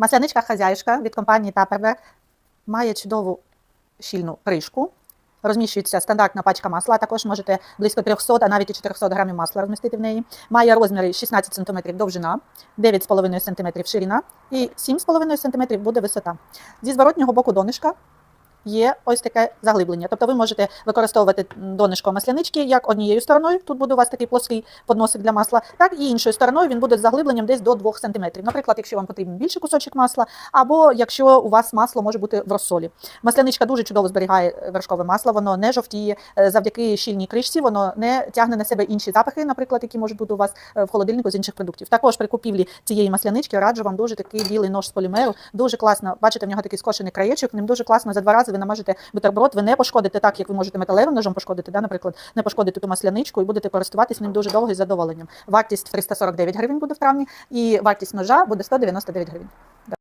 Масляничка хазяюшка від компанії Tupperware має чудову щільну кришку. Розміщується стандартна пачка масла, також можете близько 300, а навіть і 400 грамів масла розмістити в неї. Має розміри 16 см довжина, 9,5 см ширина і 7,5 см буде висота. Зі зворотнього боку донишка є ось таке заглиблення. Тобто ви можете використовувати донишко маслянички як однією стороною, тут буде у вас такий плоский подносик для масла, так і іншою стороною він буде з заглибленням десь до 2 см. Наприклад, якщо вам потрібен більший кусочок масла, або якщо у вас масло може бути в розсолі. Масляничка дуже чудово зберігає вершкове масло, воно не жовтіє е, завдяки щільній кришці, воно не тягне на себе інші запахи, наприклад, які можуть бути у вас е, в холодильнику з інших продуктів. Також при купівлі цієї маслянички раджу вам дуже такий білий нож з полімеру. Дуже класно. Бачите, в нього такий скошений краєчок. Ним дуже класно за два рази ви намажете бутерброд. Ви не пошкодите так, як ви можете металевим ножом пошкодити. Да, наприклад, не пошкодите ту масляничку і будете користуватись ним дуже довго із задоволенням. Вартість 349 гривень буде в травні, і вартість ножа буде 199 гривень.